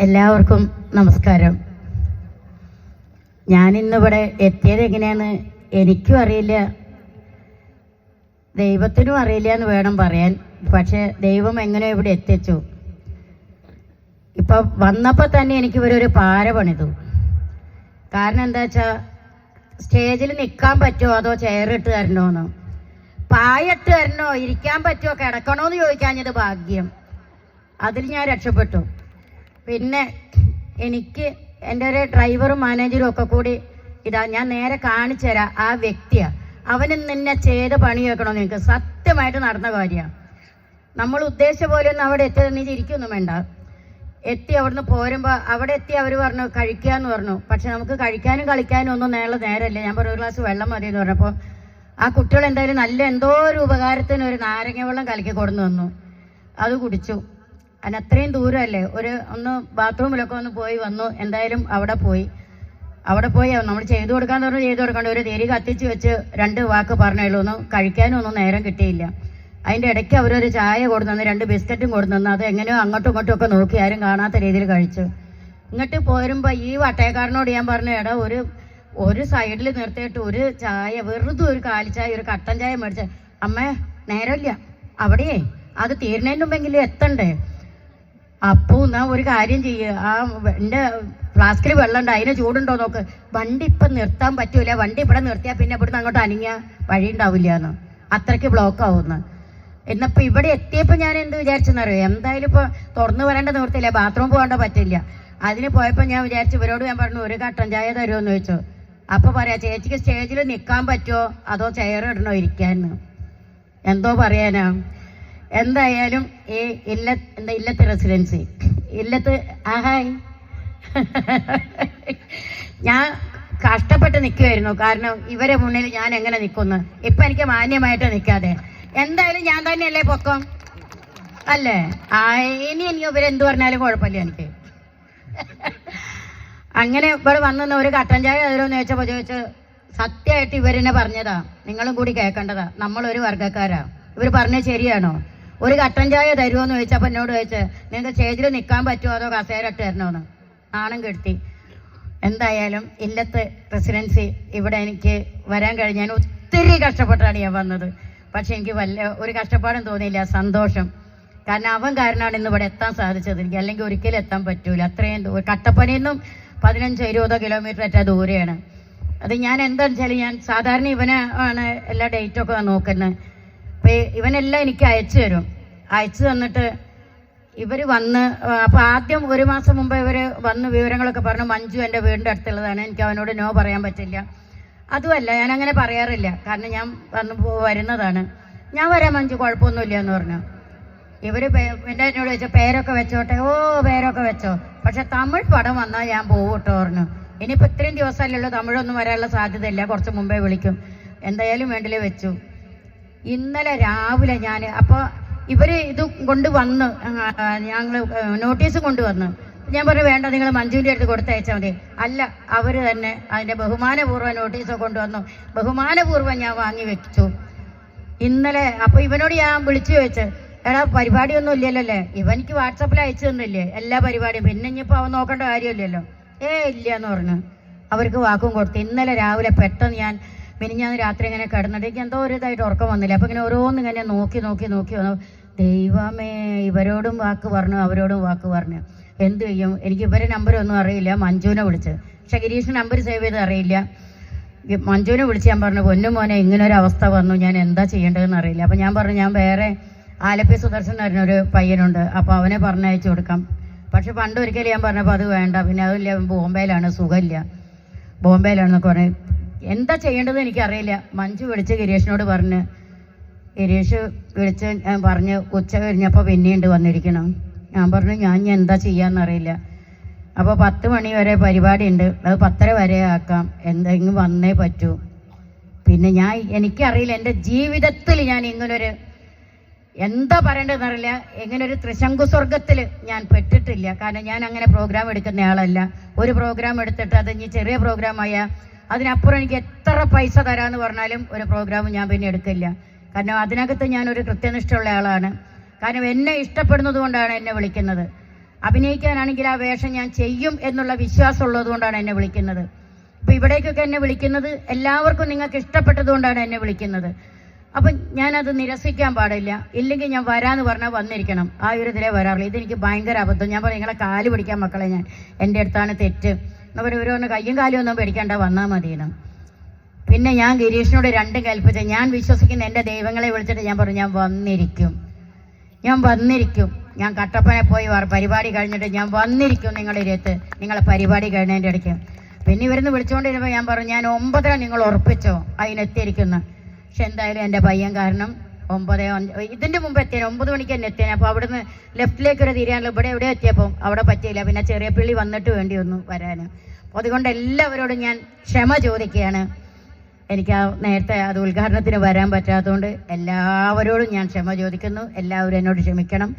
എല്ലാവർക്കും നമസ്കാരം. ഞാനിന്നിവിടെ എത്തിയത് എങ്ങനെയാണ് എനിക്കും അറിയില്ല. ദൈവത്തിനും അറിയില്ല എന്ന് വേണം പറയാൻ. പക്ഷെ ദൈവം എങ്ങനെ ഇവിടെ എത്തിച്ചു? ഇപ്പൊ വന്നപ്പോൾ തന്നെ എനിക്ക് ഇവരൊരു പാര പണിതു കാരണം എന്താ വെച്ചാ സ്റ്റേജിൽ നിൽക്കാൻ പറ്റുമോ അതോ ചെയറിട്ട് തരണോന്ന് പായിട്ട് തരണോ? ഇരിക്കാൻ പറ്റുമോ കിടക്കണോന്ന് ചോദിക്കാഞ്ഞത് ഭാഗ്യം. അതിൽ ഞാൻ രക്ഷപ്പെട്ടു. പിന്നെ എനിക്ക് എന്റെ ഒരു ഡ്രൈവറും മാനേജറും ഒക്കെ കൂടി ഇതാ ഞാൻ നേരെ കാണിച്ചു തരാം ആ വ്യക്തിയാ. അവന് നിന്നെ ചെയ്ത് പണി വെക്കണമെന്ന് നിനക്ക് സത്യമായിട്ട് നടന്ന കാര്യമാണ്. നമ്മൾ ഉദ്ദേശിച്ച പോലെ ഒന്നും അവിടെ എത്തിയത് നീ ഇരിക്കൊന്നും വേണ്ട. എത്തി അവിടുന്ന് പോരുമ്പോൾ അവിടെ എത്തി അവർ പറഞ്ഞു കഴിക്കാന്ന് പറഞ്ഞു. പക്ഷെ നമുക്ക് കഴിക്കാനും കളിക്കാനും ഒന്നും നേരെ നേരമല്ലേ ഞാൻ പറഞ്ഞു ഒരു ഗ്ലാസ് വെള്ളം മതി എന്ന് പറഞ്ഞപ്പോൾ ആ കുട്ടികൾ എന്തായാലും നല്ല എന്തോ ഒരു ഉപകാരത്തിന് ഒരു നാരങ്ങ വെള്ളം കലക്കി കൊടുന്നു തന്നു. അത് കുടിച്ചു. അതിന് അത്രയും ദൂരമല്ലേ ഒരു ഒന്ന് ബാത്റൂമിലൊക്കെ ഒന്ന് പോയി വന്നു എന്തായാലും അവിടെ പോയി. അവിടെ പോയി നമ്മൾ ചെയ്തു കൊടുക്കാൻ പറഞ്ഞു ചെയ്തു കൊടുക്കണ്ട. ഒരു തിരി കത്തിച്ച് വെച്ച് രണ്ട് വാക്ക് പറഞ്ഞുള്ളൂ. ഒന്നും കഴിക്കാനും ഒന്നും നേരം കിട്ടിയില്ല. അതിന്റെ ഇടയ്ക്ക് അവരൊരു ചായ കൊടുത്തു രണ്ട് ബിസ്ക്കറ്റും കൊടുന്നു അത് എങ്ങനെയോ അങ്ങോട്ടും ഇങ്ങോട്ടും ഒക്കെ നോക്കി ആരും കാണാത്ത രീതിയിൽ കഴിച്ചു. ഇങ്ങോട്ട് പോരുമ്പോൾ ഈ വട്ടയക്കാരനോട് ഞാൻ പറഞ്ഞു എടാ ഒരു ഒരു സൈഡിൽ നിർത്തിയിട്ട് ഒരു ചായ വെറുതെ ഒരു കാലിച്ചായ ഒരു കട്ടൻ ചായ മേടിച്ച. അമ്മേ നേരമില്ല. അവിടെയേ അത് തീരുന്നതിന് മുമ്പെങ്കിലും എത്തണ്ടേ? അപ്പോ എന്നാ ഒരു കാര്യം ചെയ്യ്. ആ എന്റെ ഫ്ലാസ്കിൽ വെള്ളം ഉണ്ട് അതിന് ചൂടുണ്ടോ നോക്ക്. വണ്ടി ഇപ്പം നിർത്താൻ പറ്റൂല. വണ്ടി ഇവിടെ നിർത്തിയാൽ പിന്നെ ഇവിടുന്ന് അങ്ങോട്ട് അനങ്ങിയ വഴി ഉണ്ടാവില്ല എന്ന് അത്രയ്ക്ക് ബ്ലോക്ക് ആവുന്നു. എന്നപ്പോ ഇവിടെ എത്തിയപ്പോൾ ഞാൻ എന്ത് വിചാരിച്ചെന്നറിയോ? എന്തായാലും ഇപ്പോൾ തുറന്നു വരേണ്ട നിർത്തില്ല ബാത്റൂം പോകേണ്ട പറ്റില്ല. അതിന് പോയപ്പോൾ ഞാൻ വിചാരിച്ചു ഇവരോട് ഞാൻ പറഞ്ഞു ഒരു കട്ടൻ ചായ തരുമോ ചോദിച്ചു. അപ്പൊ പറയാ ചേച്ചിക്ക് സ്റ്റേജിൽ നിൽക്കാൻ പറ്റുമോ അതോ ചെയർ ഇടണോ ഇരിക്കാന്ന് എന്തോ പറയാനാ. എന്തായാലും ഈ ഇല്ല എന്താ ഇല്ലത്തെ റെസിഡൻസി ഇല്ലത്ത് ആഹായ്. ഞാൻ കഷ്ടപ്പെട്ട് നിൽക്കുമായിരുന്നു കാരണം ഇവരെ മുന്നിൽ ഞാൻ എങ്ങനെ നിൽക്കുന്നു ഇപ്പൊ എനിക്ക് മാന്യമായിട്ട് നിൽക്കാതെ എന്തായാലും ഞാൻ തന്നെയല്ലേ പൊക്കം? അല്ലേ? ആ ഇനി എനിക്ക് ഇവരെന്ത് പറഞ്ഞാലും കുഴപ്പമില്ല എനിക്ക്. അങ്ങനെ ഇവിടെ വന്നു ഒരു കട്ടൻ ചായ അതിലൊന്ന് ചോദിച്ചപ്പോൾ ചോദിച്ചു സത്യമായിട്ട് ഇവരെന്നെ പറഞ്ഞതാ. നിങ്ങളും കൂടി കേൾക്കേണ്ടതാ. നമ്മളൊരു വർഗക്കാരാ ഇവർ പറഞ്ഞത് ശരിയാണോ? ഒരു കട്ടൻ ചായ തരുമോ എന്ന് ചോദിച്ചപ്പോൾ എന്നോട് ചോദിച്ചു നിങ്ങൾക്ക് സ്റ്റേജിൽ നിൽക്കാൻ പറ്റുമോ അതോ കസേര ഇട്ട് തരണോന്ന് നാണം കെടുത്തി. എന്തായാലും ഇല്ലത്തെ റെസിഡൻസി ഇവിടെ എനിക്ക് വരാൻ കഴിഞ്ഞ ഞാൻ ഒത്തിരി കഷ്ടപ്പെട്ടാണ് ഞാൻ വന്നത്. പക്ഷെ എനിക്ക് വല്ല ഒരു കഷ്ടപ്പാടും തോന്നിയില്ല സന്തോഷം. കാരണം അവൻ കാരണമാണ് ഇന്ന് ഇവിടെ എത്താൻ സാധിച്ചത്. എനിക്ക് അല്ലെങ്കിൽ ഒരിക്കലും എത്താൻ പറ്റൂല. അത്രയും ദൂരം കട്ടപ്പനയിൽ നിന്നും പതിനഞ്ചോ ഇരുപതോ കിലോമീറ്റർ ഏറ്റ ദൂരെയാണ്. അത് ഞാൻ എന്താണെന്ന് വെച്ചാൽ ഞാൻ സാധാരണ ഇവനെ ആണ് എല്ലാ ഡേറ്റൊക്കെ നോക്കുന്നത്. അപ്പോൾ ഇവനെല്ലാം എനിക്ക് അയച്ചു തരും. അയച്ചു തന്നിട്ട് ഇവർ വന്ന് അപ്പോൾ ആദ്യം ഒരു മാസം മുമ്പ് ഇവർ വന്ന് വിവരങ്ങളൊക്കെ പറഞ്ഞു മഞ്ജു എന്റെ വീടിന്റെ അടുത്തുള്ളതാണ് എനിക്ക് അവനോട് നോ പറയാൻ പറ്റില്ല. അതുമല്ല ഞാൻ അങ്ങനെ പറയാറില്ല. കാരണം ഞാൻ വന്ന് വരുന്നതാണ്. ഞാൻ വരാം മഞ്ജു കുഴപ്പമൊന്നുമില്ല എന്ന് പറഞ്ഞു. ഇവർ പേ- എന്റെ എന്നോട് വെച്ച പേരൊക്കെ വെച്ചോട്ടെ ഓ പേരൊക്കെ വെച്ചോ. പക്ഷെ തമിഴ് പടം വന്നാൽ ഞാൻ പോകും കേട്ടോ പറഞ്ഞു. ഇനിയിപ്പോൾ ഇത്രയും ദിവസമല്ലല്ലോ തമിഴൊന്നും വരാനുള്ള സാധ്യതയില്ല. കുറച്ച് മുമ്പേ വിളിക്കും. എന്തായാലും വേണ്ടിലേ വെച്ചു. ഇന്നലെ രാവിലെ ഞാൻ അപ്പോൾ ഇവർ ഇത് കൊണ്ട് വന്ന് ഞങ്ങൾ നോട്ടീസ് കൊണ്ടുവന്ന്. ഞാൻ പറഞ്ഞു വേണ്ട നിങ്ങൾ മഞ്ജുവിന്റെ അടുത്ത് കൊടുത്തയച്ചാൽ മതി. അല്ല അവർ തന്നെ അതിന്റെ ബഹുമാനപൂർവം നോട്ടീസ് കൊണ്ടുവന്നു. ബഹുമാനപൂർവം ഞാൻ വാങ്ങി വെച്ചു. ഇന്നലെ അപ്പോൾ ഇവനോട് ഞാൻ വിളിച്ചു ചോദിച്ചു എടാ പരിപാടിയൊന്നും ഇല്ലല്ലോ ഇവനിക്ക് വാട്സപ്പിൽ അയച്ചു തന്നില്ലേ എല്ലാ പരിപാടിയും? പിന്നെ ഇനിയിപ്പോൾ അവൻ നോക്കേണ്ട കാര്യമില്ലല്ലോ? ഏ ഇല്ല എന്ന് പറഞ്ഞു. അവർക്ക് വാക്കും കൊടുത്തു ഇന്നലെ രാവിലെ പെട്ടെന്ന് ഞാൻ മിനിഞ്ഞാന്ന് രാത്രി ഇങ്ങനെ കിടന്നിട്ട് എന്തോ ഒരു ഇതായിട്ട് ഉറക്കം വന്നില്ല. അപ്പൊ ഇങ്ങനെ ഓരോന്ന് ഇങ്ങനെ നോക്കി നോക്കി നോക്കി വന്നു. ദൈവമേ ഇവരോടും വാക്ക് പറഞ്ഞു അവരോടും വാക്ക് പറഞ്ഞു. എന്ത് ചെയ്യും? എനിക്ക് ഇവരെ നമ്പരൊന്നും അറിയില്ല. മഞ്ജുവിനെ വിളിച്ച്. പക്ഷെ ഗിരീഷിന് നമ്പർ സേവ് ചെയ്ത് അറിയില്ല. മഞ്ജുവിനെ വിളിച്ച് ഞാൻ പറഞ്ഞു പൊന്നു മോനെ ഒരു അവസ്ഥ വന്നു. ഞാൻ എന്താ ചെയ്യേണ്ടതെന്ന് അറിയില്ല. അപ്പം ഞാൻ പറഞ്ഞു ഞാൻ വേറെ ആലപ്പി സുദർശൻ എന്ന് പറഞ്ഞൊരു പയ്യനുണ്ട്. അപ്പോൾ അവനെ പറഞ്ഞയച്ചു കൊടുക്കാം. പക്ഷെ പണ്ട് ഒരിക്കലും ഞാൻ പറഞ്ഞപ്പോൾ അത് വേണ്ട. പിന്നെ അതില്ല ബോംബെയിലാണ്. സുഖമില്ല. ബോംബെയിലാണെന്നൊക്കെ പറഞ്ഞു എന്താ ചെയ്യേണ്ടതെന്ന് എനിക്കറിയില്ല. മഞ്ജു വിളിച്ച് ഗിരീഷിനോട് പറഞ്ഞ്. ഗിരീഷ് വിളിച്ച് ഞാൻ പറഞ്ഞ് ഉച്ച കഴിഞ്ഞപ്പോൾ പിന്നെയുണ്ട് വന്നിരിക്കണം. ഞാൻ പറഞ്ഞു ഞാൻ ഇനി എന്താ ചെയ്യാന്നറിയില്ല. അപ്പോൾ പത്ത് മണി വരെ പരിപാടി ഉണ്ട് അത് പത്തര വരെ ആക്കാം. എന്തെങ്കിലും വന്നേ പറ്റൂ. പിന്നെ ഞാൻ എനിക്കറിയില്ല എന്റെ ജീവിതത്തിൽ ഞാൻ ഇങ്ങനൊരു എന്താ പറയേണ്ടതെന്ന് അറിയില്ല ഇങ്ങനെ ഒരു ത്രിശങ്കു സ്വർഗത്തിൽ ഞാൻ പെട്ടിട്ടില്ല. കാരണം ഞാൻ അങ്ങനെ പ്രോഗ്രാം എടുക്കുന്ന ആളല്ല. ഒരു പ്രോഗ്രാം എടുത്തിട്ട് അത് ഇനി ചെറിയ പ്രോഗ്രാമായ അതിനപ്പുറം എനിക്ക് എത്ര പൈസ തരാമെന്ന് പറഞ്ഞാലും ഒരു പ്രോഗ്രാം ഞാൻ പിന്നെ എടുക്കില്ല. കാരണം അതിനകത്ത് ഞാനൊരു കൃത്യനിഷ്ഠയുള്ള ആളാണ്. കാരണം എന്നെ ഇഷ്ടപ്പെടുന്നത് കൊണ്ടാണ് എന്നെ വിളിക്കുന്നത്. അഭിനയിക്കാനാണെങ്കിൽ ആ വേഷം ഞാൻ ചെയ്യും എന്നുള്ള വിശ്വാസം ഉള്ളതുകൊണ്ടാണ് എന്നെ വിളിക്കുന്നത്. ഇപ്പം ഇവിടേക്കൊക്കെ എന്നെ വിളിക്കുന്നത് എല്ലാവർക്കും നിങ്ങൾക്ക് ഇഷ്ടപ്പെട്ടതുകൊണ്ടാണ് എന്നെ വിളിക്കുന്നത്. അപ്പം ഞാനത് നിരസിക്കാൻ പാടില്ല. ഇല്ലെങ്കിൽ ഞാൻ വരാമെന്ന് പറഞ്ഞാൽ വന്നിരിക്കണം. ആ ഒരു ഇതിലേ വരാറുള്ളൂ. ഇതെനിക്ക് ഭയങ്കര അബദ്ധം. ഞാൻ പറയും നിങ്ങളെ കാൽ പിടിക്കാൻ മക്കളെ ഞാൻ. എന്റെ അടുത്താണ് തെറ്റ്. അവർ ഓരോന്ന് കയ്യും കാലും ഒന്നും പേടിക്കേണ്ട വന്നാൽ മതിയെന്ന്. പിന്നെ ഞാൻ ഗിരീഷിനോട് രണ്ടും കൽപ്പിച്ച ഞാൻ വിശ്വസിക്കുന്ന എന്റെ ദൈവങ്ങളെ വിളിച്ചിട്ട് ഞാൻ പറഞ്ഞു ഞാൻ വന്നിരിക്കും. ഞാൻ വന്നിരിക്കും. ഞാൻ കട്ടപ്പനെ പോയി പരിപാടി കഴിഞ്ഞിട്ട് ഞാൻ വന്നിരിക്കും നിങ്ങളുടെ ഇരുത്ത് നിങ്ങളെ പരിപാടി കഴിഞ്ഞതിന്റെ ഇടയ്ക്ക്. പിന്നെ ഇവരുന്ന് വിളിച്ചുകൊണ്ടിരുന്നപ്പോൾ ഞാൻ പറഞ്ഞു ഞാൻ ഒമ്പതര നിങ്ങൾ ഉറപ്പിച്ചോ? അതിനെത്തിയിരിക്കുന്നു. പക്ഷെ എന്തായാലും എന്റെ പയ്യൻ കാരണം ഒമ്പത് ഇതിന്റെ മുമ്പ് എത്തിയ ഒമ്പത് മണിക്ക് തന്നെ എത്തിയാൽ അപ്പോൾ അവിടുന്ന് ലെഫ്റ്റിലേക്ക് ഒരു തിരിയാനുള്ള ഇവിടെ എവിടെ എത്തിയപ്പോൾ അവിടെ പറ്റിയില്ല. പിന്നെ ചെറിയ പിള്ളി വന്നിട്ട് വേണ്ടി വന്നു വരാൻ അപ്പോൾ അതുകൊണ്ട് എല്ലാവരോടും ഞാൻ ക്ഷമ ചോദിക്കുകയാണ്. എനിക്ക് ആ നേരത്തെ അത് ഉദ്ഘാടനത്തിന് വരാൻ പറ്റാത്തതുകൊണ്ട് എല്ലാവരോടും ഞാൻ ക്ഷമ ചോദിക്കുന്നു. എല്ലാവരും എന്നോട് ക്ഷമിക്കണം.